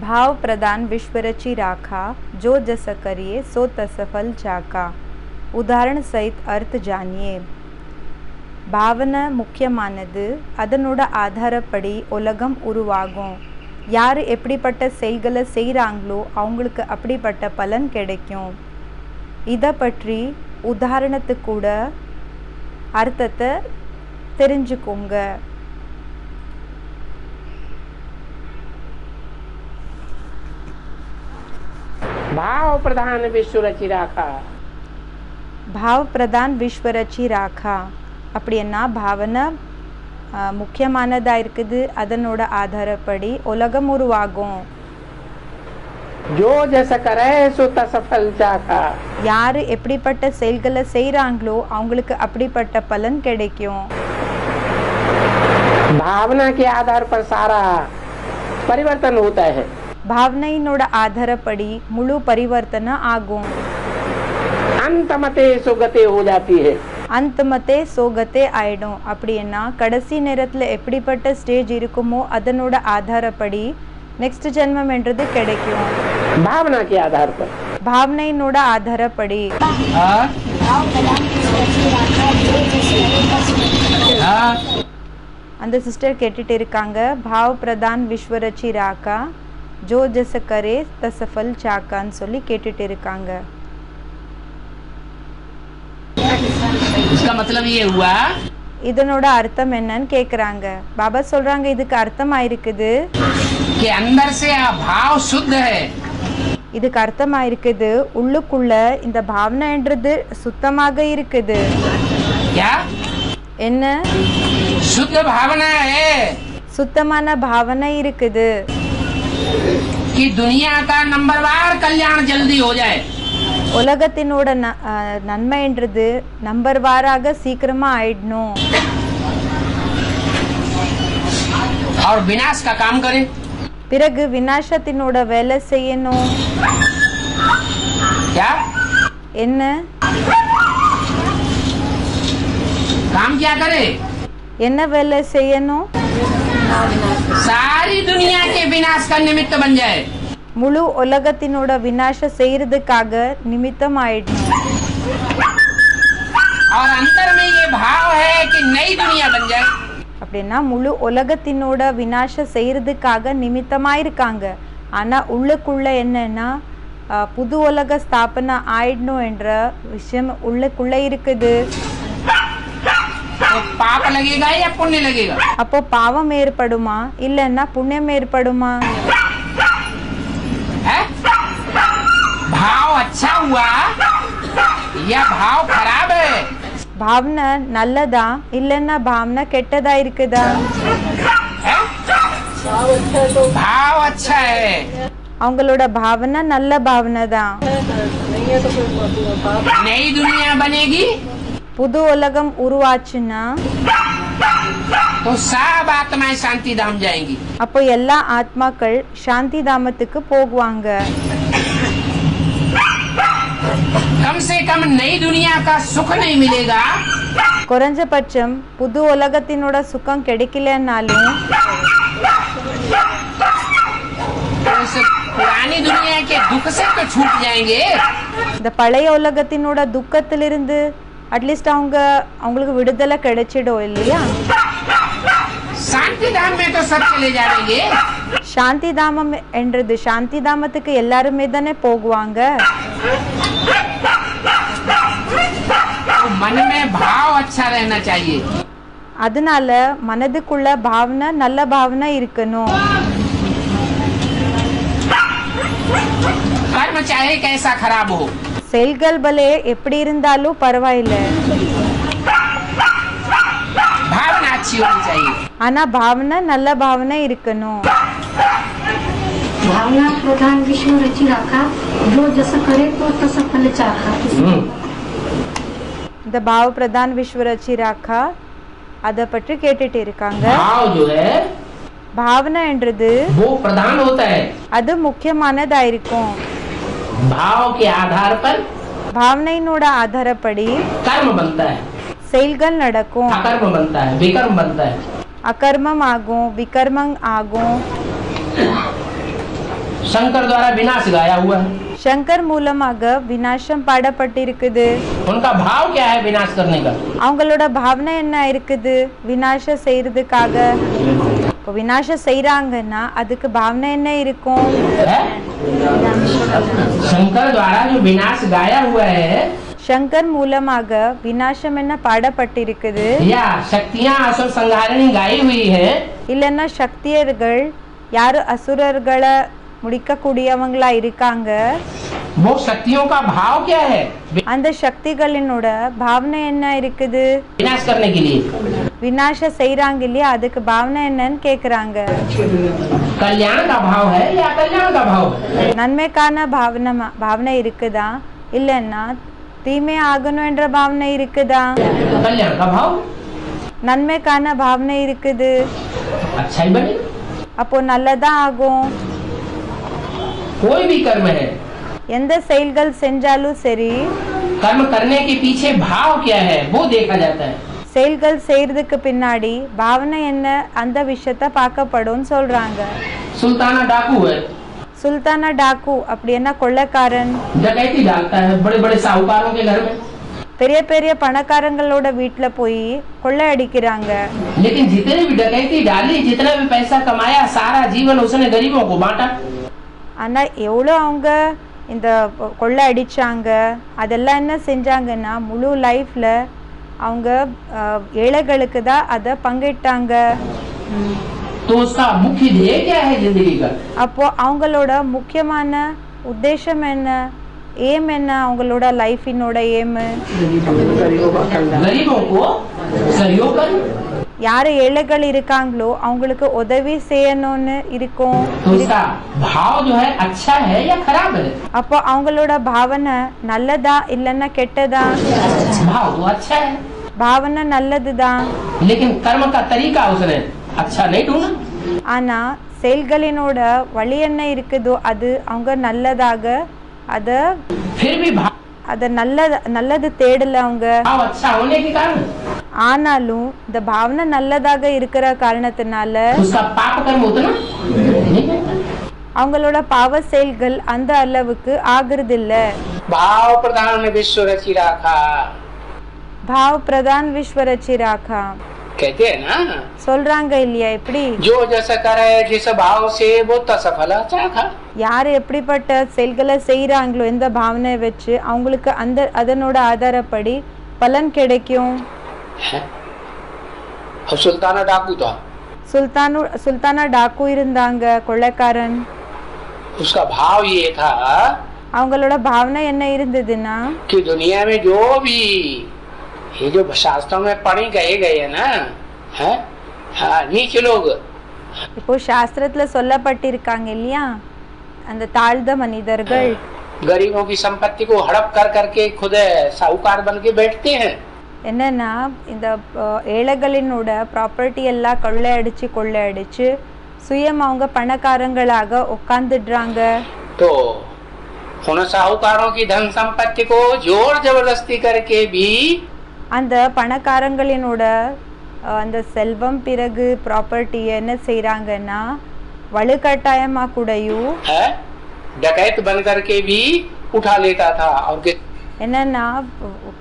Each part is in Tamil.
भाव प्रदान विश्वरचि राखा जो जस करिए सो तसफल जाका உதாரண சைத் அர்த் ஜானியே பாவனை முக்கியமானது அதனோட ஆதாரப்படி உலகம் உருவாகும் யார் எப்படிப்பட்ட செய்களை செய்கிறாங்களோ அவங்களுக்கு அப்படிப்பட்ட பலன் கிடைக்கும் இதை பற்றி உதாரணத்துக்கூட அர்த்தத்தை தெரிஞ்சுக்கோங்க भाव प्रधान विश्व रची राखा பாவ பிரதான் விஸ்வரச்சி ராகா அப்படின்னா பாவனை ஆஹ், முக்கியமானதா இருக்குது அதனோட ஆதாரப்படி உலகம் உருவாகும் जो जैसा करे सो तस फल चाका யார் எப்படிப்பட்ட செயல்களை செய்கிறாங்களோ அவங்களுக்கு அப்படிப்பட்ட பலன் கிடைக்கும் भावना के आधार पर सारा परिवर्तन होता है ಭಾವನೆಯನ್ನೋಡ ಆಧಾರ ಪಡಿ ಮುಳು ಪರಿವರ್ತನ ಆಗೋ. ಅಂತಮತೆ சுகத்தை ஓதாத்தி ஹே அந்தமத்தே சோகத்தே ஆயிடும் அப்படின்னா கடைசி நேரத்தில் எப்படிப்பட்ட ஸ்டேஜ் இருக்குமோ அதனோட ஆதாரப்படி நெக்ஸ்ட் ஜென்மம் என்றது கிடைக்கும் பாவனாக்கு ஆதாரப்படி பாவனையினோட ஆதாரப்படி அந்த சிஸ்டர் கேட்டுட்டு இருக்காங்க பாவ் பிரதான் விஸ்வரட்சி ராக்கா ஜோ ஜெச கரே தசஃபல் சாக்கான்னு சொல்லி கேட்டுட்டு இருக்காங்க. இதனோட அர்த்தம் என்னன்னு கேக்குறாங்க. பாபா சொல்றாங்க இதுக்கு அர்த்தம் ஆயிருக்குது இதுக்கு அர்த்தம் ஆயிருக்குது உள்ளுக்குள்ள இந்த பாவனைன்றது சுத்தமாக இருக்குது. என்ன? சுத்த பாவனை சுத்தமான பாவனை இருக்குது. कि दुनिया का नंबरवार कल्याण जल्दी हो जाए உலகத்தினோட ந- அஹ், நன்மைன்றது நம்பர் வாராக சீக்கிரமா ஆயிடணும் और विनाश का काम करे பிறகு விநாசத்தினோட வேலை செய்யணும் क्या என்ன काम क्या करे என்ன வேலை செய்யணும் सारी दुनिया के विनाश का निमित्त बन जाए முழு உலகத்தினோட விநாசம் செய்யறதுக்காக நிமித்தம் ஆயிடணும் और अंदर में ये भाव है कि नई दुनिया बन जाए அப்படின்னா முழு உலகத்தினோட விநாசம் செய்யறதுக்காக நிமித்தமா இருக்காங்க ஆனா உள்ளுக்குள்ள என்னன்னா அஹ், புது உலக ஸ்தாபனை ஆயிடணும் என்ற விஷயம் உள்ளுக்குள்ள இருக்குது तो पाप लगेगा या पुण्य लगेगा அப்போ பாவம் ஏற்படுமா இல்லைன்னா புண்ணியம் ஏற்படுமா है भाव अच्छा हुआ या भाव खराब है பாவனை நல்லதா இல்லைன்னா பாவனை கெட்டதா இருக்குதா है? भाव अच्छा है அவங்களோட பாவனை நல்ல பாவனை தான் नई दुनिया बनेगी புது உலகம் உருவாச்சுன்னா? சாந்தி தாம் அப்போ எல்லா ஆத்மாக்கள் சாந்தி தாமத்துக்கு போகுவாங்க குறைஞ்சபட்சம் புது உலகத்தினோட சுகம் கிடைக்கலன்னாலும் இந்த பழைய உலகத்தினோட துக்கத்திலிருந்து அட்லீஸ்ட் அவங்க அவங்களுக்கு விடுதலை கிடைச்சிடும் இல்லையா शांति धाम में तो सब चले जाएंगे சாந்தி தாமம் என்றது சாந்தி தாமத்துக்கு எல்லாருமே தானே போகுவாங்க तो मन में भाव अच्छा रहना चाहिए அதனால மனதுக்குள்ள பாவனை நல்ல பாவனை இருக்கணும் कर्म चाहे कैसा खराब हो செயல்கள் பலே எப்படி இருந்தாலும் பரவாயில்ல भावना अच्छी होनी चाहिए ஆனா பாவனை நல்ல பாவனை இருக்கணும் भावना प्रधान विश्व रची राखा जो जसं करे तो तसं फल चाखा இந்த பாவ பிரதான் விஸ்வரச்சி ராக்கா அதை பற்றி கேட்டுட்டு இருக்காங்க भाव जो है பாவனை என்றது वो प्रधान होता है அது முக்கியமானதா இருக்கும் भाव के आधार पर பாவனையினோட ஆதாரப்படி कर्म बनता है செயல்கள் நடக்கும் अकर्म बनता है विकर्म बनता है அகர்மம் ஆகும் விகர்மம் ஆகும் शंकर द्वारा विनाश गाया हुआ है சங்கர் மூலமாக விநாசம் பாடப்பட்டிருக்குது उनका भाव क्या है विनाश करने का அவங்களோட பாவனை என்ன இருக்குது விநாசம் செய்யறதுக்காக இப்போ விநாசம் செய்றாங்கன்னா அதுக்கு பாவனை என்ன இருக்கும் है? शंकर द्वारा जो विनाश गाया हुआ है சங்கர் மூலமாக விநாசம் என்ன பாடப்பட்டிருக்குது या शक्तियां असुर संहारिणी गाई हुई है இல்லைன்னா சக்தியர்கள் யாரு அசுரர்களை முடிக்கக்கூடியவங்களா இருக்காங்க वो शक्तियों का भाव क्या है அந்த சக்திகளினோட பாவனை என்ன இருக்குது विनाश करने के लिए விநாசம் செய்றாங்க இல்லையா அதுக்கு பாவனை என்னன்னு கேக்குறாங்க कल्याण का भाव है या कल्याण का भाव है நன்மைக்கான பாவனை பாவனை இருக்குதா இல்லைன்னா தீமை ஆகணும் என்ற பாவனை இருக்குதா कल्याण का भाव நன்மைக்கான பாவனை இருக்குது अच्छा ही बने அப்போ நல்லதா ஆகும் कोई भी कर्म है எந்த செயல்கள் செஞ்சாலும் சரி कर्म करने के पीछे भाव क्या है वो देखा जाता है செயல்கள் செய்யறதுக்கு பின்னாடி பாவனை என்ன அந்த விஷயத்த பார்க்கப்படும் சொல்றாங்க सुल्ताना डाकू है சுல்தானா டாக்கு அப்படி என்ன கொள்ளைக்காரன் डकैती डालता है बड़े बड़े साहूकारों के घर में பெரிய பெரிய பணக்காரங்களோட வீட்டுல போய் கொள்ளை அடிக்கிறாங்க लेकिन जितने भी डकैती डाली जितना भी पैसा कमाया सारा जीवन उसने गरीबों को बांटा ஆனா எவ்வளோ அவங்க இந்த கொள்ளை அடிச்சாங்க அதெல்லாம் என்ன செஞ்சாங்கன்னா முழு லைஃப்ல அவங்க ஏழைகளுக்கு தான் அதை பங்கிட்டாங்க. அப்போ அவங்களோட முக்கியமான உத்தேசம் என்ன? ஏம் என்ன? அவங்களோட லைஃபினோட ஏம் யார் ஏழைகள் இருக்காங்களோ அவங்களுக்கு உதவி செய்யணும்னு இருக்கும். அப்போ அவங்களோட பாவனை நல்லதா இல்லைன்னா கெட்டதா? பாவனை நல்லதுதான் ஆனா செயல்களினோட வழி என்ன இருக்குதோ அது அவங்க நல்லதாக அதை அத நல்லது நல்லது தேடல அவங்க. ஆனாலும் இந்த பாவனை நல்லதாக இருக்கிற காரணத்தினால அவங்களோட பாவ செயல்கள் அந்த அளவுக்கு ஆகுறது இல்ல பாவ பிரதான் விஸ்வரச்சி பாவ பிரதான் விஸ்வரச்சி कहते हैं ना சொல்றாங்க இல்லையா எப்படி जो जैसा करे जिस भाव से वो तसफल चाखा யார் எப்படிப்பட்ட செயல்களை செய்றாங்களோ எந்த பாவனை வச்சு அவங்களுக்கு அந்த அதனோட ஆதாரப்படி பலன் கிடைக்கும் है अब सुल्ताना डाकू था சுல்தானு சுல்தானா டாக்கு இருந்தாங்க கொள்ளைக்காரன் उसका भाव ये था அவங்களோட பாவனை என்ன இருந்ததுன்னா कि दुनिया में जो भी ये जो शास्त्रों में पढ़े गए गए हैं ना है हाँ नीच लोग இப்போ சாஸ்திரத்துல சொல்லப்பட்டிருக்காங்க இல்லையா அந்த தாழ்ந்த மனிதர்கள் गरीबों की संपत्ति को हड़प कर करके खुद साहूकार बन के बैठते हैं என்னன்னா இந்த அஹ், ஏழைகளினோட ப்ராப்பர்ட்டி எல்லாம் கொள்ளையடிச்சு கொள்ளையடிச்சு சுயம் அவங்க பணக்காரங்களாக உட்காந்துடுறாங்க तो उन साहूकारों की धन संपत्ति को जोर जबरदस्ती करके भी அந்த பணக்காரங்களினோட அஹ், அந்த செல்வம் பிறகு ப்ராப்பர்ட்டி என்ன செய்றாங்கன்னா வலுக்கட்டாயமா கூடயும் है डकैत बन करके भी उठा लेता था और कि- என்னன்னா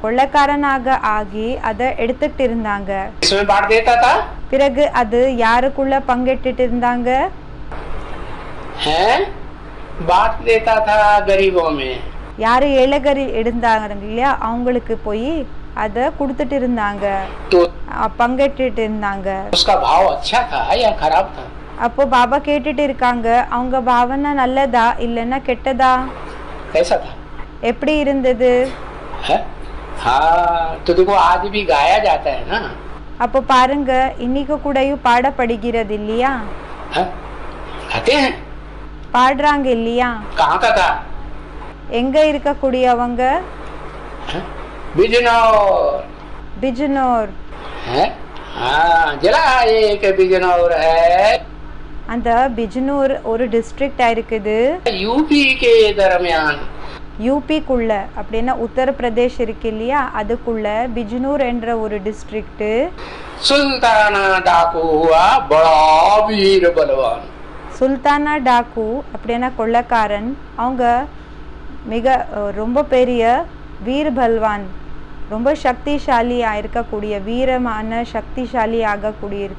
கொள்ளைக்காரனாக ஆகி அதை எடுத்துக்கிட்டு இருந்தாங்க इसमें बांट देता था பிறகு அது யாருக்குள்ள பங்கிட்டுட்டு இருந்தாங்க है बांट देता था गरीबों में யாரு ஏழைகரி இருந்தாங்க இல்லையா அவங்களுக்கு போய் அதை கொடுத்துட்டு இருந்தாங்க. பங்கேற்றுட்டு இருந்தாங்க. அப்போ பாபா கேட்டுட்டு இருக்காங்க. அவங்க பாவனா நல்லதா இல்லைன்னா கெட்டதா? எப்படி இருந்தது? அப்போ பாருங்க இன்னைக்கு கூடயும் பாடப்படுகிறது இல்லையா? பாடுறாங்க இல்லையா? எங்க இருக்கக்கூடியவங்க? है? बिजनौर பிஜ்னோர் है हाँ जरा एक बिजनौर है அந்த பிஜ்னூர் ஒரு டிஸ்ட்ரிக்டா இருக்குது यूपी के दरमियान யூபிக்குள்ள அப்படின்னா உத்தரப்பிரதேஷ் இருக்கு இல்லையா அதுக்குள்ள பிஜ்னூர் என்ற ஒரு டிஸ்ட்ரிக்ட் सुल्ताना डाकू हुआ बड़ा वीर बलवान சுல்தானா டாக்கு அப்படின்னா கொள்ளக்காரன் அவங்க மிக அஹ், ரொம்ப பெரிய வீர் பல்வான் ரொம்ப சக்திசாலியாக இருக்கக்கூடிய வீரமான சக்திசாலி ஆகக்கூடிய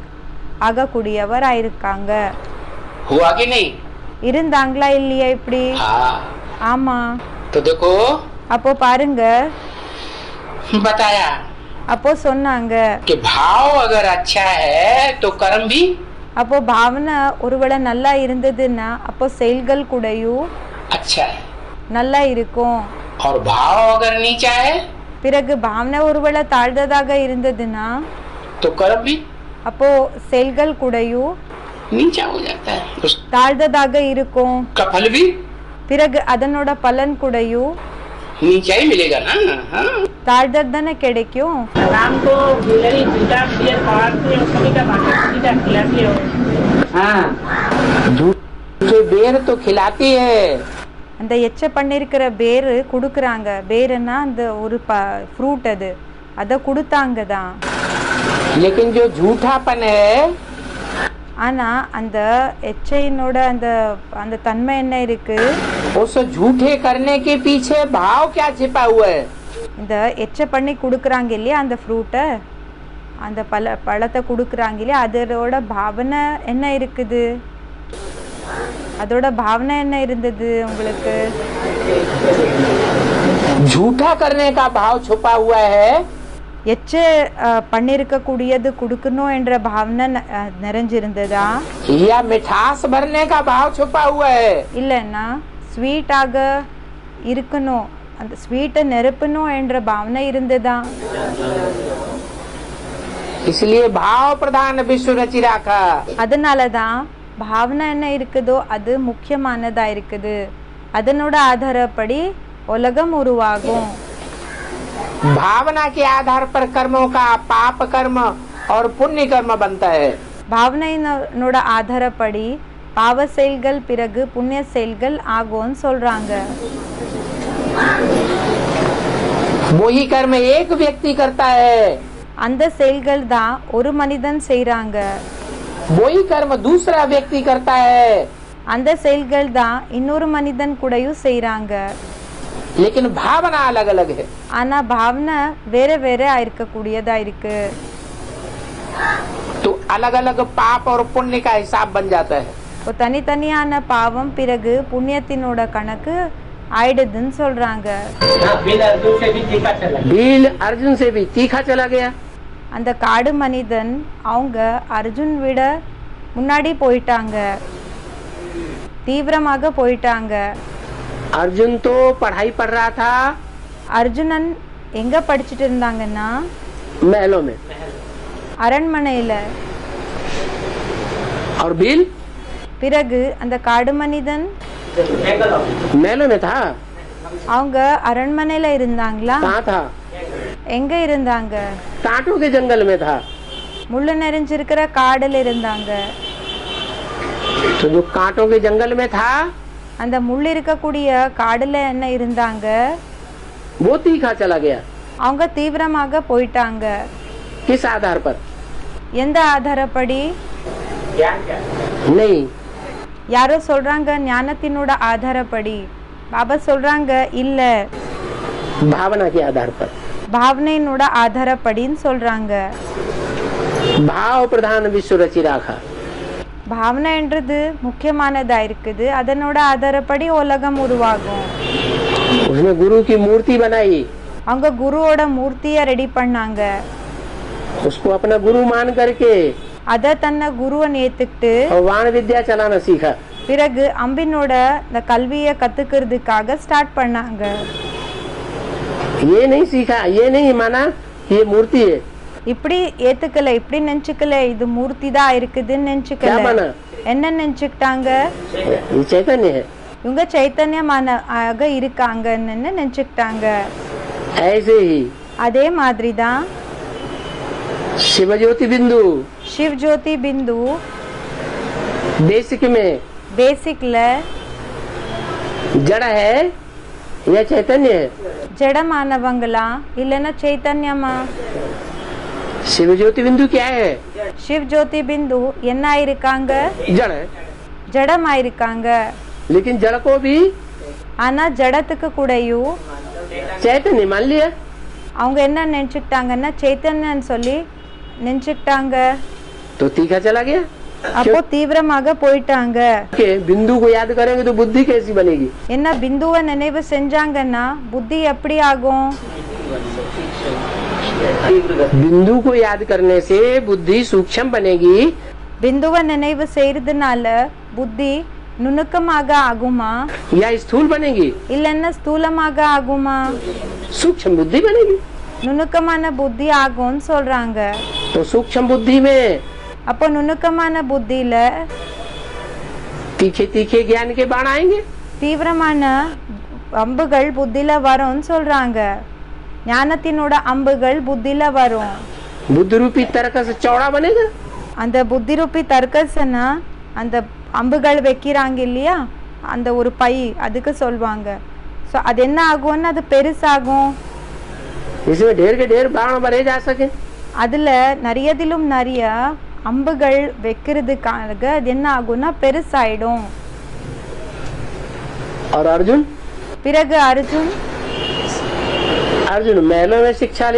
ஆகக்கூடியவராக இருக்காங்க இருந்தாங்களா இல்லையா இப்படி? ஆமா. அப்போ பாருங்க. அப்போ சொன்னாங்க. அப்போ பாவனை ஒருவேளை நல்லா இருந்ததுன்னா அப்போ செயல்கள் கூடயும் நல்லா இருக்கும் और भाव अगर नीचा है பிறகு பாவனை ஒருவேளை தாழ்ந்ததாக இருந்ததுன்னா तो कर्म भी அப்போ செயல்கள் கூடயும் नीचा हो जाता है उसका தாழ்ந்ததாக இருக்கும் फल भी பிறகு அதனோட பலன் கூடயும் नीचा ही मिलेगा ना हाँ தாழ்ந்தது தானே கிடைக்கும் राम को गिलहरी जूता बियर पहाड़ते और सभी का बाटा सीधा खिलाती हो हाँ झूठे बेर तो खिलाती है அந்த எச்ச பண்ணியிருக்கிற பேரு கொடுக்குறாங்க பேருன்னா அந்த ஒரு ப ஃப்ரூட் அது அதை கொடுத்தாங்க தான் लेकिन जो झूठापन है ஆனால் அந்த எச்சையினோட அந்த அந்த தன்மை என்ன இருக்கு उस झूठे करने के पीछे भाव क्या छिपा हुआ है இந்த எச்ச பண்ணி கொடுக்குறாங்க இல்லையா அந்த ஃப்ரூட்டை அந்த பழ பழத்தை கொடுக்குறாங்க இல்லையா அதோட பாவனை என்ன இருக்குது அதோட பாவனை என்ன இருந்தது உங்களுக்கு झूठा करने का भाव छुपा हुआ है எச்ச அஹ், பண்ணியிருக்கக்கூடியது கொடுக்கணும் என்ற பாவனை ந- அஹ், நிறைஞ்சிருந்ததா या मिठास भरने का भाव छुपा हुआ है இல்லைன்னா ஸ்வீட்டாக இருக்கணும் அந்த ஸ்வீட்டை நிரப்பணும் என்ற பாவனை இருந்ததா इसलिए भाव प्रधान विश्व रचि राखा அதனால தான் பாவனை என்ன இருக்குதோ அது முக்கியமானதா இருக்குது அதனோட ஆதாரப்படி உலகம் உருவாகும் भावना के आधार पर कर्मों का पाप कर्म और पुण्य कर्म बनता है பாவனையினோட ஆதாரப்படி பாவ செயல்கள் பிறகு புண்ணிய செயல்கள் ஆகும்னு சொல்றாங்க वही कर्म एक व्यक्ति करता है அந்த செயல்கள் தான் ஒரு மனிதன் செய்றாங்க वही कर्म दूसरा व्यक्ति करता है அந்த செயல்கள் தான் இன்னொரு மனிதன் கூடயும் செய்றாங்க लेकिन भावना अलग अलग है ஆனா பாவனை வேற வேற இருக்கக்கூடியதா இருக்கு तो अलग अलग पाप और पुण्य का हिसाब बन जाता है இப்போ தனித்தனியான பாவம் பிறகு புண்ணியத்தினோட கணக்கு ஆயிடுதுன்னு சொல்றாங்க बिल अर्जुन से भी तीखा चला भील अर्जुन से भी तीखा चला गया அந்த காடு மனிதன் அவங்க அர்ஜுன் விட முன்னாடி போயிட்டாங்க தீவிரமாக போயிட்டாங்க अर्जुन तो पढ़ाई पढ़ रहा था அர்ஜுனன் எங்க படிச்சுட்டு இருந்தாங்கன்னா महलों में அரண்மனையில और भील பிறகு அந்த காடு மனிதன் महलों में था அவங்க அரண்மனையில இருந்தாங்களா कहाँ था எங்க இருந்தாங்க कांटों के जंगल में था முள்ளு நிறைஞ்சிருக்கிற காடுல இருந்தாங்க तो जो कांटों के जंगल में था அந்த முள் இருக்கக்கூடிய காடுல என்ன இருந்தாங்க वो तीखा चला गया அவங்க தீவிரமாக போயிட்டாங்க किस आधार पर எந்த ஆதாரப்படி नहीं யாரோ சொல்றாங்க ஞானத்தினோட ஆதாரப்படி பாபா சொல்றாங்க இல்ல भावना के आधार पर பாவனையினோட ஆதாரப்படின்னு சொல்றாங்க भाव प्रधान विश्व रचि राखा பாவனைன்றது முக்கியமானதா இருக்குது அதனோட ஆதாரப்படி உலகம் உருவாகும் उसने गुरु की मूर्ति बनाई அவங்க குருவோட மூர்த்தியை ரெடி பண்ணாங்க उसको अपना गुरु मान करके அதை தன்னை குருவை ஏத்துக்கிட்டு और वाण विद्या चलाना सीखा பிறகு அம்பினோட இந்த கல்வியை கத்துக்கிறதுக்காக ஸ்டார்ட் பண்ணாங்க ये नहीं सीखा ये नहीं माना कि ये मूर्ति है இப்படி ஏத்துக்கல இப்படி நினைச்சுக்கல இது மூர்த்தி தான் இருக்குதுன்னு क्या நினைச்சுக்கல माना என்ன நினைச்சுக்கிட்டாங்க ये चैतन्य है இவங்க சைத்தன்யமான ஆக இருக்காங்கன்னு நினைச்சுக்கிட்டாங்க ऐसे ही அதே மாதிரி தான் शिव ज्योति बिंदु சிவ் ஜோதி பிந்து बेसिक में பேசிக்ல जड़ है या चैतन्य है ஜடமானவங்களா இல்லைன்னா சைத்தன்யமா शिव ज्योति बिंदु क्या है சிவ் ஜோதி பிந்து என்ன இருக்காங்க जड़ है ஜடமாயிருக்காங்க लेकिन जड़ को भी ஆனா ஜடத்துக்கு கூடயும் चैतन्य मान लिया அவங்க என்ன நினைச்சுக்கிட்டாங்கன்னா சைத்தன்யன்னு சொல்லி நினைச்சுக்கிட்டாங்க तो तीखा चला गया அப்போ தீவிரமாக போயிட்டாங்க के बिंदु को याद करेंगे तो बुद्धि कैसी बनेगी என்ன பிந்துவை நினைவு செஞ்சாங்கன்னா புத்தி எப்படி ஆகும் बिंदु को याद करने से बुद्धि सूक्ष्म बनेगी பிந்துவை நினைவு செய்யறதுனால புத்தி நுணுக்கமாக ஆகுமா या स्थूल बनेगी இல்லைன்னா ஸ்தூலமாக ஆகுமா सूक्ष्म बुद्धि बनेगी நுணுக்கமான புத்தி ஆகும்னு சொல்றாங்க तो सूक्ष्म बुद्धि में அப்போ நுணுக்கமான புத்தியில தீக்கே தீக்கே ஞானிக்கு பான் ஆயங்க தீவிரமான அம்புகள் புத்தியில வரும்னு சொல்றாங்க. ஞானத்தினோட அம்புகள் புத்தியில வரும். புத்திரூபி தர்க்கஸ் சௌடா பனேகா அந்த புத்திரூபி தர்க்கஸ்னா அந்த அம்புகள் வைக்கிறாங்க இல்லையா? அந்த ஒரு பை அதுக்கு சொல்வாங்க. ஸோ அது என்ன ஆகும்னா அது பெருசாகும். அதுல நிறையதிலும் நிறையா அம்புகள் வைக்கிறதுக்காக அது என்ன ஆகும்னா பெருசாயிடும். அர்ஜுன் பிறகு அர்ஜுன்? அர்ஜுன் மேலோ சிக்ஷா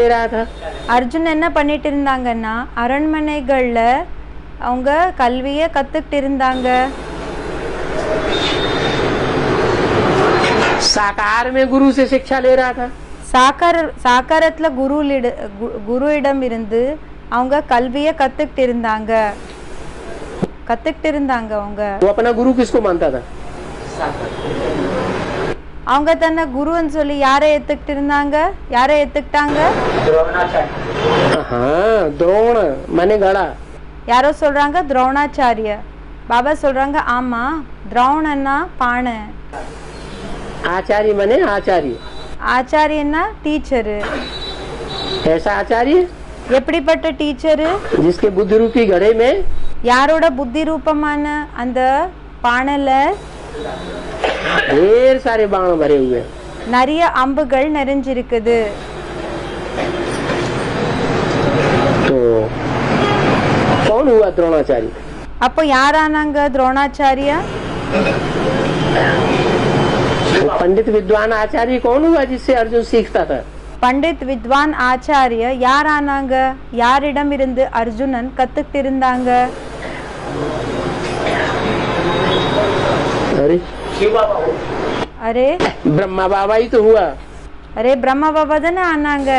அர்ஜுன் என்ன பண்ணிட்டு இருந்தாங்கன்னா அரண்மனைகளில் அவங்க கல்வியை கத்துக்கிட்டு இருந்தாங்க. சாக்கார் மே குரு சே சிக்ஷா லே ரஹா சாக்கார் சாக்காரத்தில் குரு குருவிடம் இருந்து அவங்க கல்வியை கத்துக்கிட்டு இருந்தாங்க கத்துக்கிட்டு இருந்தாங்க அவங்க वो अपना गुरु किसको मानता था அவங்க தன்னை குருன்னு சொல்லி யாரை ஏத்துக்கிட்டு இருந்தாங்க யாரை ஏத்துக்கிட்டாங்க हाँ द्रोण माने गड़ा யாரோ சொல்றாங்க துரோணாச்சாரிய பாபா சொல்றாங்க ஆமா துரோணன்னா பானை आचार्य माने आचार्य ஆச்சாரியன்னா டீச்சரு ऐसा आचार्य எப்படிப்பட்ட டீச்சரு जिसके बुद्धि रूपी घड़े में யாரோட புத்தி ரூபமான அந்த பானைல ढेर सारे बाण भरे हुए हैं। நிறைய அம்புகள் நிறைஞ்சிருக்குது तो कौन हुआ द्रोणाचार्य அப்போ யாரானாங்க துரோணாச்சாரியா वो पंडित विद्वान आचार्य कौन हुआ जिससे अर्जुन सीखता था பண்டித் வித்வான் ஆச்சாரிய யார் ஆனாங்க யாரிடம் இருந்து அர்ஜுனன் கத்துக்கிட்டு இருந்தாங்க अरे அரே ब्रह्मा बाबा ही तो हुआ அரே பிரம்ம பாபா தானே ஆனாங்க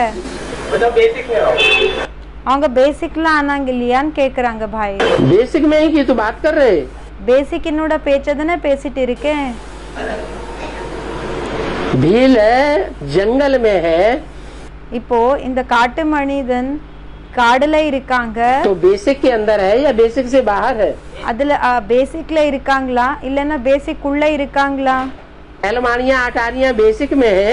அவங்க பேசிக்ல ஆனாங்க இல்லையான்னு கேக்குறாங்க பாய் बेसिक में ही की तो बात कर रहे பேசிக் என்னோட பேச்ச தானே பேசிட்டு இருக்கேன் भील जंगल में है இப்போ இந்த காட்டு மனிதன் காடுல இருக்காங்க तो बेसिक के अंदर है या बेसिक से बाहर है அதுல பேசிக்ல இருக்காங்களா இல்லைன்னா பேசிக் உள்ள இருக்காங்களா अलमारियां अटारियां बेसिक में है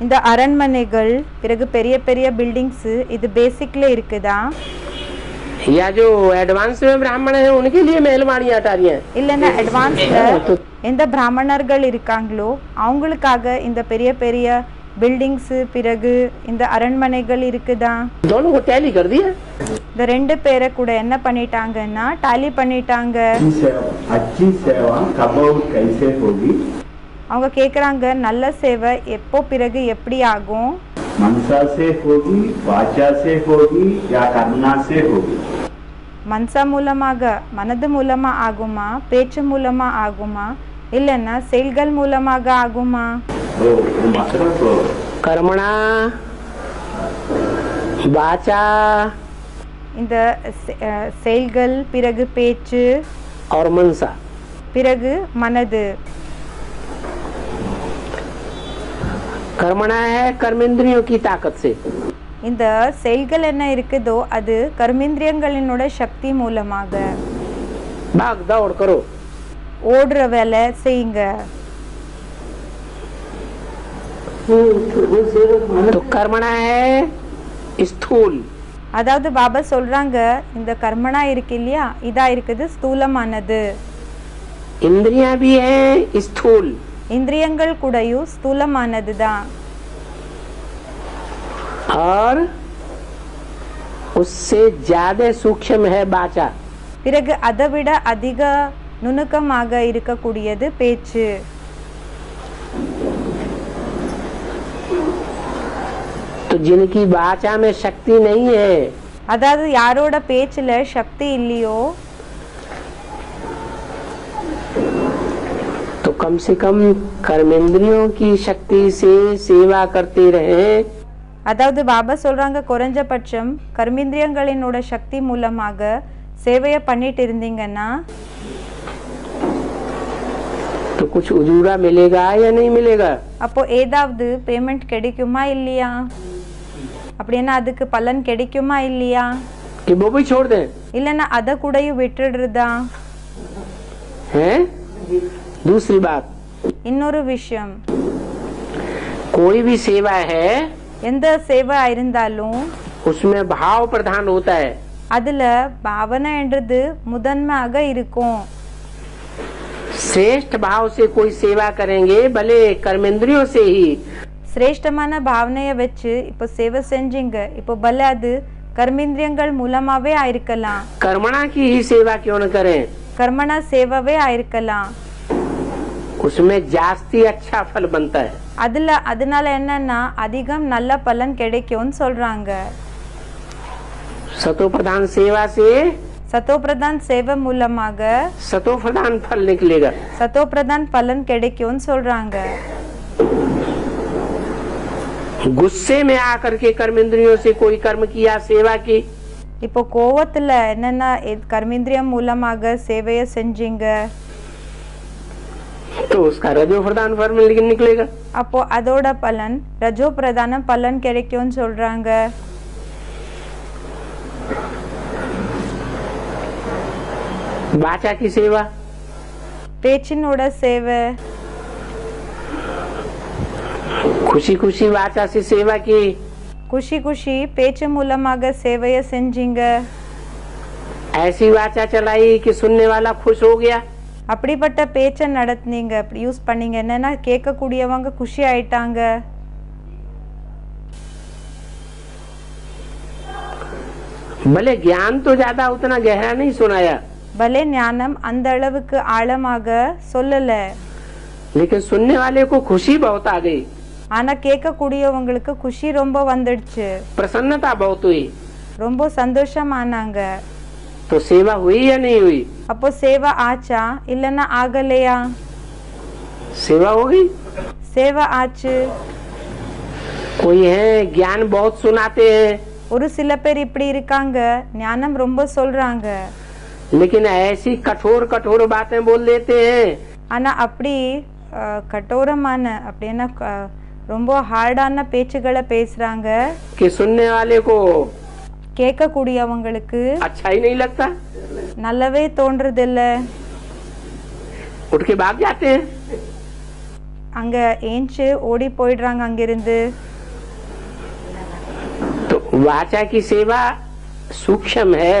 இந்த அரண்மனைகள் பிறகு பெரிய பெரிய பில்டிங்ஸ் இது பேசிக்ல இருக்குதா या जो एडवांस में ब्राह्मण है उनके लिए मैं अलमारियां अटारियां இல்லைன்னா அட்வான்ஸ்ல எந்த பிராமணர்கள் இருக்காங்களோ அவங்களுக்காக இந்த பெரிய பெரிய பில்டிங்ஸு பிறகு இந்த அரண்மனைகள் இருக்குதா? இந்த ரெண்டு பேரை கூட என்ன பண்ணிட்டாங்கன்னா டேலி பண்ணிட்டாங்க. அவங்க கேக்குறாங்க நல்ல சேவை எப்போ பிறகு எப்படி ஆகும்? மன்சா மூலமாக மனது மூலமா ஆகுமா பேச்சு மூலமா ஆகுமா இல்லைன்னா செயல்கள் மூலமாக ஆகுமா? கர்மணா வாச்சா. இந்த செயல்கள் பிறகு பேச்சு. அவர் மனுஷா. பிறகு மனது. கர்மனா கர்மேந்திரியோ கி தாக்கத் சே. இந்த செயல்கள் என்ன இருக்குதோ அது கர்மேந்திரியங்களினோட சக்தி மூலமாக. பாக் தா ஓடுறோ ஓடுற வேலை செய்யுங்க. तो कर्मणा है स्थूल அதாவது பாபா சொல்றாங்க இந்த கர்மனா இருக்கு இல்லையா இதா இருக்குது ஸ்தூலமானது इंद्रियां भी है स्थूल இந்திரியங்கள் கூடயும் ஸ்தூலமானது தான் और उससे ज्यादा सूक्ष्म है बाचा பிறகு அதை விட அதிக நுணுக்கமாக இருக்கக்கூடியது பேச்சு तो जिनकी वाचा में शक्ति नहीं है அதாவது யாரோட பேச்சுல சக்தி இல்லையோ तो कम से कम कर्मेंद्रियों की शक्ति से सेवा करते रहे அதாவது பாபா சொல்றாங்க குறைஞ்சபட்சம் கர்மேந்திரியங்களினோட சக்தி மூலமாக சேவையை பண்ணிட்டு இருந்தீங்கன்னா तो कुछ उजूरा मिलेगा या नहीं मिलेगा அப்போ ஏதாவது பேமெண்ட் கிடைக்குமா இல்லையா அப்படின்னா அதுக்கு பலன் கிடைக்குமா இல்லையா कि वो भी छोड़ दें இல்லைன்னா அதை கூடயும் விட்டுடுறதா हैं दूसरी बात இன்னொரு விஷயம் कोई भी सेवा है எந்த சேவை இருந்தாலும் उसमें भाव प्रधान होता है அதுல பாவனைன்றது முதன்மையாக இருக்கும் श्रेष्ठ भाव से कोई सेवा करेंगे भले कर्मेंद्रियों से ही சிரேஷ்டமான பாவனையை வச்சு இப்போ சேவை செஞ்சீங்க. இப்போ பல அது கர்மேந்திரியங்கள் மூலமாவே ஆயிருக்கலாம். கர்மனாக்கு ஈ சேவா கர்மனா சேவாவே ஆயிருக்கலாம். அதுல அதனால என்னன்னா அதிகம் நல்ல பலன் கிடைக்கும்னு சொல்றாங்க. சதோ பிரதான் சேவா சே? சதோ பிரதான் சேவை மூலமாக சதோ பிரதான் பல் நிக்கலேகா. சதோ பிரதான் பலன் கிடைக்கும்னு சொல்றாங்க. गुस्से में आकर के कर्मेंद्रियों से कोई कर्म किया सेवा की இப்போ கோவத்துல என்னென்ன எ- கர்மேந்திரியம் மூலமாக சேவையை செஞ்சீங்க तो उसका रजो प्रधान फल मिल- निकलेगा அப்போ அதோட பலன் ரஜோ பிரதான பலன் கிடைக்கும்னு சொல்றாங்க वाचा की सेवा பேச்சினோட சேவை खुशी खुशी वाचा से सेवा की குஷி குஷி பேச்சு மூலமாக சேவையை செஞ்சீங்க ऐसी वाचा चलाई कि सुनने वाला खुश हो गया அப்படிப்பட்ட பேச்சை நடத்துனீங்க அப்படி யூஸ் பண்ணீங்க என்னன்னா கேட்கக்கூடியவங்க குஷி ஆயிட்டாங்க भले ज्ञान तो ज्यादा उतना गहरा नहीं सुनाया பலே ஞானம் அந்த அளவுக்கு ஆழமாக சொல்லல लेकिन सुनने वाले को खुशी बहुत आ गई ஆனா கேட்கக்கூடியவங்களுக்கு குஷி ரொம்ப வந்துடுச்சு प्रसन्नता बहुत हुई ரொம்ப சந்தோஷமானாங்க तो सेवा हुई या नहीं हुई அப்போ சேவை ஆச்சா இல்லைன்னா ஆகலையா सेवा हो गई சேவை ஆச்சு कोई है ज्ञान बहुत सुनाते हैं ஒரு சில பேர் இப்படி இருக்காங்க ஞானம் ரொம்ப சொல்றாங்க लेकिन ऐसी कठोर कठोर बातें बोल देते हैं ஆனா அப்படி அஹ், கட்டோரமான அப்படின்னா க- ரொம்ப ஹார்டான பேச்சுகளை பேசுறாங்க कि सुनने वाले को கேட்கக்கூடியவங்களுக்கு अच्छा ही नहीं लगता நல்லவே தோன்றதில்ல उठ के भाग जाते हैं அங்க ஏஞ்சு ஓடி போயிடுறாங்க அங்கிருந்து तो वाचा की सेवा सूक्ष्म है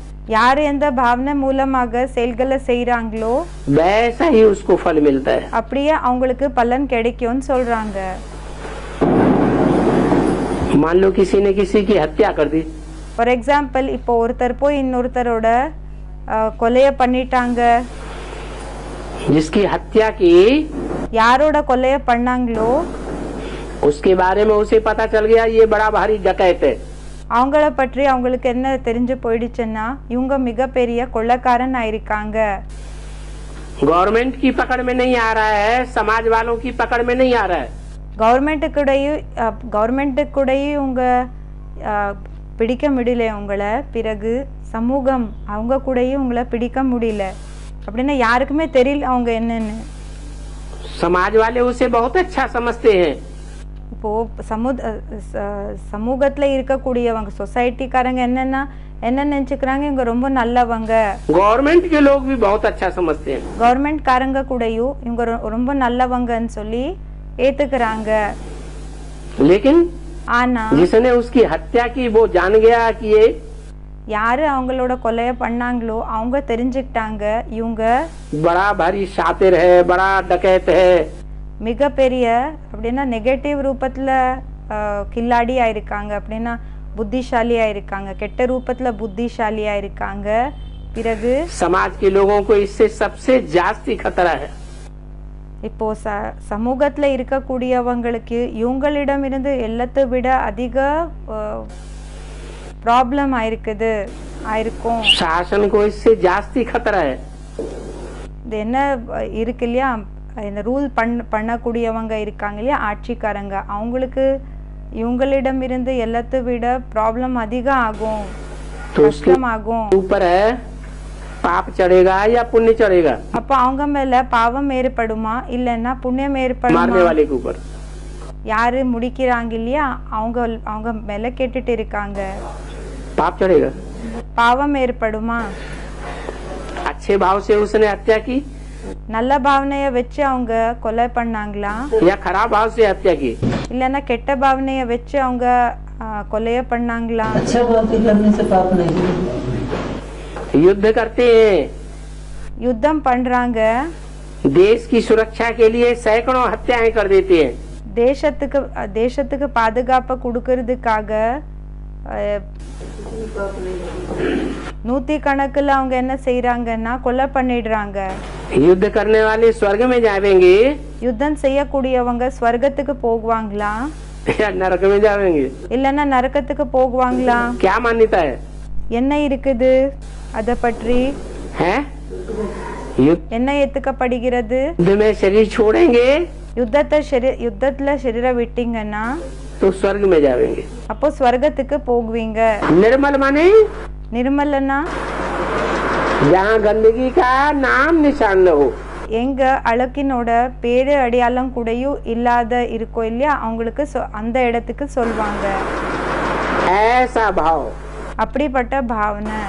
யார் எந்த பாவனை மூலமாக செயல்களை செய்றாங்களோ वैसा ही उसको फल मिलता है அப்படியே அவங்களுக்கு பலன் கிடைக்கும்னு சொல்றாங்க मान लो किसी ने किसी की हत्या कर दी ஃபார் எக்ஸாம்பிள் இப்போ ஒருத்தர் போய் இன்னொருத்தரோட அஹ், கொலைய பண்ணிட்டாங்க जिसकी हत्या की யாரோட கொலைய பண்ணாங்களோ उसके बारे में उसे पता चल गया ये बड़ा भारी डकैत है அவங்கள பற்றி அவங்களுக்கு என்ன தெரிஞ்சு போயிடுச்சுன்னா இவங்க மிகப்பெரிய கொள்ளைக்காரன் ஆயிருக்காங்க गवर्नमेंट की पकड़ में नहीं आ रहा है समाज वालों की पकड़ में नहीं आ रहा है கவர்மெண்ட்டுக்கூடையும் கவர்மெண்ட்டுக்கூடையும் இவங்க அஹ், பிடிக்க முடியல உங்களை பிறகு சமூகம் அவங்க கூடயும் உங்களை பிடிக்க முடியல அப்படின்னா யாருக்குமே தெரியல அவங்க என்னன்னு समाज वाले उसे बहुत अच्छा समझते हैं இப்போ சமுத ச- சமூகத்துல இருக்கக்கூடியவங்க சொசைட்டிக்காரங்க என்னன்னா என்ன நினைச்சுக்கிறாங்க இவங்க ரொம்ப நல்லவங்க गवर्नमेंट के लोग भी बहुत अच्छा समझते हैं கவர்மெண்ட் காரங்க கூடயும் இவங்க ரொ- ரொம்ப நல்லவங்கன்னு சொல்லி ஏத்துக்கிறாங்க लेकिन ஆனா जिसने उसकी हत्या की वो जान गया कि ये யாரு அவங்களோட கொலைய பண்ணாங்களோ அவங்க தெரிஞ்சுக்கிட்டாங்க இவங்க बड़ा भारी शातिर है बड़ा डकैत है மிகப்பெரிய அப்படின்னா நெகட்டிவ் ரூபத்தில் கில்லாடி இருக்காங்க அப்படின்னா புத்திசாலியாக இருக்காங்க கெட்ட ரூபத்தில் புத்திசாலியாக இருக்காங்க பிறகு சமாஜ் கி லோகோக்கு இஸ்ஸே சப்சே ஜாஸ்தி கத்தரா இப்போ ச சமூகத்தில் இருக்கக்கூடியவங்களுக்கு இவங்களிடம் இருந்து எல்லாத்தை விட அதிக ப்ராப்ளம் ஆயிருக்குது ஆயிருக்கும். சாசனுக்கு ஜாஸ்தி கத்தரை இது என்ன இருக்கு இல்லையா? இந்த ரூல் பண் பண்ணக்கூடியவங்க இருக்காங்க இல்லையா? ஆட்சிக்காரங்க. அவங்களுக்கு இவங்களிடம் இருந்து எல்லாத்தை விட ப்ராப்ளம் அதிகம் ஆகும் கஷ்டம் ஆகும் பாப் சடையகா அப்ப அவங்க மேல பாவம் ஏற்படுமா? இல்லைன்னா புண்ணியம் ஏற்படுமா? யாரு முடிக்கிறாங்க இல்லையா? அவங்க அவங்க மேல கேட்டுட்டு இருக்காங்க. பாப் பாவம் ஏற்படுமா? அச்சே பாவ சே உசனே ஹத்யா நல்ல பாவனைய வச்சு அவங்க கொலை பண்ணாங்களா या खराब भाव से हत्या की இல்லைன்னா கெட்ட பாவனைய வச்சு அவங்க ஆ, கொலைய பண்ணாங்களா अच्छा बातें करने से पाप नहीं युद्ध करते हैं யுத்தம் பண்றாங்க देश की सुरक्षा के लिए सैकड़ों हत्याएं कर देते हैं தேசத்துக்கு அ, தேசத்துக்கு பாதுகாப்பை கொடுக்கறதுக்காக அஹ், நூத்தி கணக்குல அவங்க என்ன செய்யறாங்கன்னா கொலை பண்ணிடுறாங்க. யுத்த கர்ணே ஸ்வர்கமே ஜாவேங்கி. யுத்தம் செய்யக்கூடியவங்க ஸ்வர்கத்துக்கு போகுவாங்களா? நரகமே ஜாவேங்கி. இல்லனா நரகத்துக்கு போகுவாங்களா? கே मान्यता என்ன இருக்குது? அத பற்றி? என்ன ஏத்துக்கப்படுகிறது? में शरीर छोड़ेंगे யுத்தத்தை யுத்தத்துல சரீரை விட்டீங்கன்னா तो स्वर्ग में जाएंगे அப்போ ஸ்வர்க்கத்துக்கு போகுவீங்க निर्मल माने நிர்மலனா जहाँ गंदगी का नाम निशान न हो எங்க அழகினோட பேரு அடையாளம் கூடயும் இல்லாத இருக்கோ இல்லையா அவங்களுக்கு சொ- அந்த இடத்துக்கு சொல்வாங்க ऐसा भाव அப்படிப்பட்ட பாவனை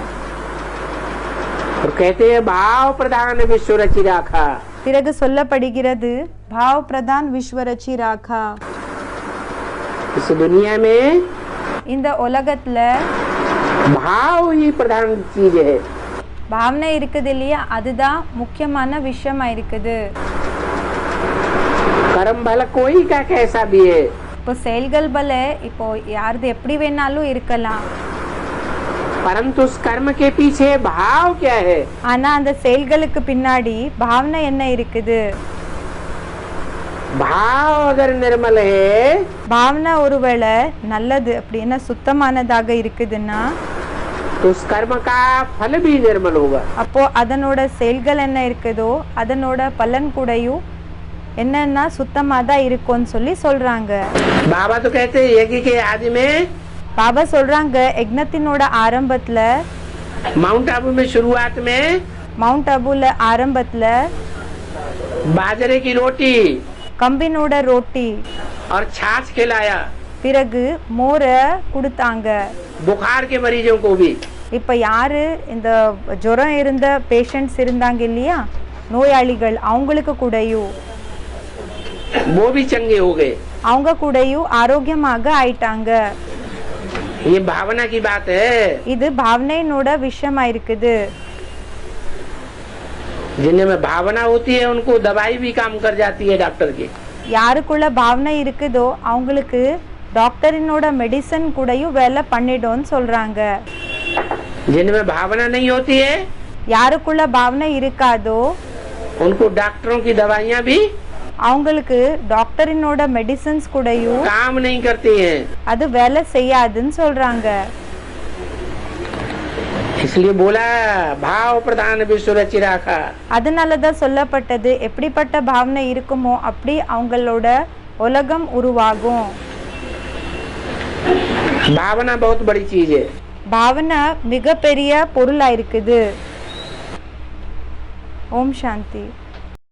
और कहते हैं भाव प्रधान विश्व रची राखा பிறகு சொல்லப்படுகிறது பாவ் பிரதான் விஸ்வரச்சி ராகா इस दुनिया में இந்த உலகத்துல भाव ही प्रधान चीज है பாவனை இருக்குது இல்லையா அதுதான் முக்கியமான விஷயமா இருக்குது कर्म भल कोई का कैसा भी है இப்போ செயல்கள் பல இப்போ யாருது எப்படி வேணாலும் இருக்கலாம் परंतु उस कर्म के पीछे भाव क्या है ஆனா அந்த செயல்களுக்கு பின்னாடி பாவனை என்ன இருக்குது भाव अगर निर्मल है பாவனை ஒருவேளை நல்லது அப்படின்னா சுத்தமானதாக இருக்குதுன்னா तो उस कर्म का फल भी निर्मल होगा அப்போ அதனோட செயல்கள் என்ன இருக்குதோ அதனோட பலன் கூடயும் என்னன்னா சுத்தமா தான் இருக்கும்னு சொல்லி சொல்றாங்க बाबा तो कहते हैं यज्ञ के आदि में பாபா சொல்றாங்க யக்னத்தினோட ஆரம்பத்துல माउंट आबू में शुरुआत में மவுண்ட் அபுல ஆரம்பத்துல बाजरे की रोटी கம்பினோட ரோட்டி और छाछ खिलाया பிறகு மோரை கொடுத்தாங்க बुखार के मरीजों को भी இப்ப யாரு இந்த ஜுரம் இருந்த பேஷண்ட்ஸ் இருந்தாங்க இல்லையா நோயாளிகள் அவங்களுக்கு கூடயும் वो भी चंगे हो गए அவங்க கூடயும் ஆரோக்கியமாக ஆயிட்டாங்க ये भावना की बात है இது பாவனையினோட விஷயமா இருக்குது जिनमें भावना होती है उनको दवाई भी काम कर जाती है डॉक्टर की யாருக்குள்ள பாவனை இருக்குதோ அவங்களுக்கு டாக்டரினோட மெடிசன் கூடயும் வேலை பண்ணிடும்னு சொல்றாங்க जिनमें भावना नहीं होती है யாருக்குள்ள பாவனை இருக்காதோ उनको डॉक्टरों की दवाइयाँ भी அவங்களுக்கு டாக்டரினோட மெடிசன்ஸ் கூடயும் काम नहीं करती हैं அது வேலை செய்யாதுன்னு சொல்றாங்க इसलिए बोला भाव प्रधान विश्व रचि राखा அதனாலதான் சொல்லப்பட்டது எப்படிப்பட்ட பாவனை இருக்குமோ அப்படி அவங்களோட உலகம் உருவாகும் भावना बहुत बड़ी चीज है பாவனை மிகப்பெரிய பொருளா இருக்குது ஓம் சாந்தி